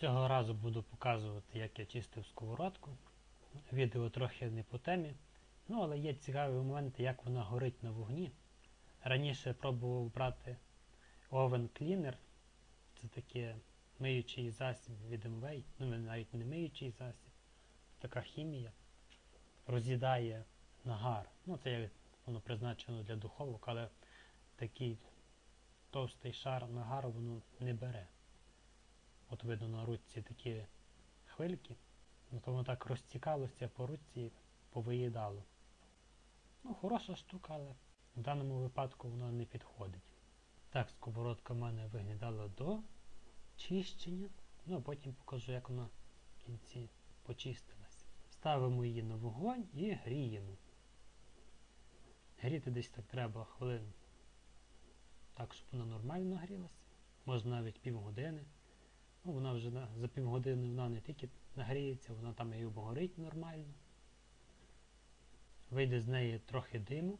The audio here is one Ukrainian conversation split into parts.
Цього разу буду показувати, як я чистив сковородку. Відео трохи не по темі. Ну, але є цікаві моменти, як вона горить на вогні. Раніше пробував брати Oven Cleaner. Це таке миючий засіб від MV. Ну, навіть не миючий засіб. Така хімія. Роз'їдає нагар. Ну, це як воно призначено для духовок, але такий товстий шар нагару воно не бере. От видно на руці такі хвильки, ну то так розтікалося по руці, повиїдало. Ну, хороша штука, але в даному випадку вона не підходить. Так, сковородка в мене виглядала до чищення, ну а потім покажу, як вона в кінці почистилася. Ставимо її на вогонь і гріємо. Гріти десь так треба хвилин так, щоб вона нормально грілася. Можна навіть півгодини. Ну, вона вже на, за півгодини вона не тільки нагріється, вона там і обгорить нормально. Вийде з неї трохи диму.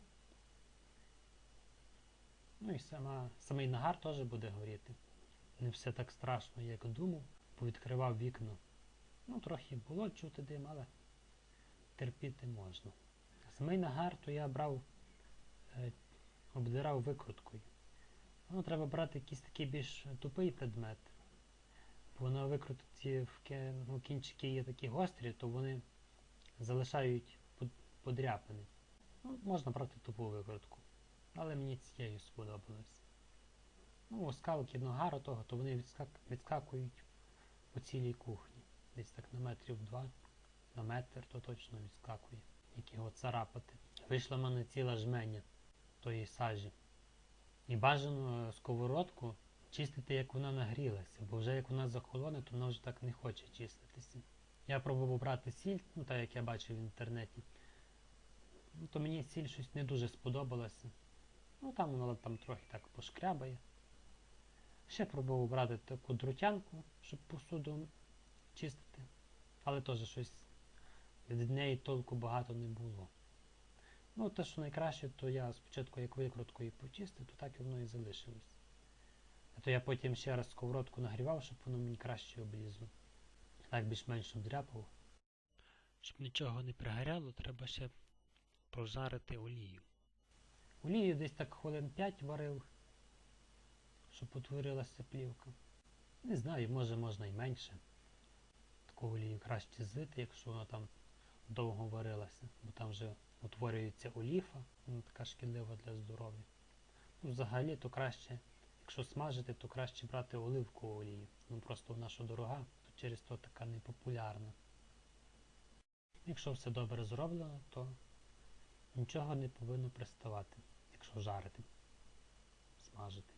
Ну і сама, самий нагар теж буде горіти. Не все так страшно, як думав. Повідкривав вікно. Ну, трохи було чути дим, але терпіти можна. Самий нагар то я брав, е, обдирав викруткою. Ну, треба брати якийсь такий більш тупий предмет. Бо на викрутці в ки- ну, кінчики є такі гострі, то вони залишають подряпини. Ну, можна брати тупу викрутку. Але мені цією сподобалось. Ну, оскалки нагару того, то вони відскак- відскакують по цілій кухні. Десь так на метрів два, на метр то точно відскакує, як його царапати. Вийшла в мене ціла жменя тої сажі. І бажано е, сковородку чистити, як вона нагрілася, бо вже як вона захолоне, то вона вже так не хоче чиститися. Я пробував брати сіль, ну так як я бачив в інтернеті. Ну, то мені сіль щось не дуже сподобалася. Ну там вона там трохи так пошкрябає. Ще пробував брати таку друтянку, щоб посуду чистити. Але теж щось від неї толку багато не було. Ну, те, що найкраще, то я спочатку як викруткою почистив, то так і воно і залишилось. А то я потім ще раз сковородку нагрівав, щоб воно мені краще облізло. Так більш-менш обдряпав. Щоб нічого не пригоряло, треба ще прожарити олію. Олію десь так хвилин 5 варив, щоб утворилася плівка. Не знаю, може можна і менше. Таку олію краще злити, якщо вона там довго варилася, бо там вже утворюється оліфа, вона така шкідлива для здоров'я. Ну, взагалі, то краще, якщо смажити, то краще брати оливкову олію. Ну просто що дорога, то через то така непопулярна. Якщо все добре зроблено, то нічого не повинно приставати, якщо жарити, смажити.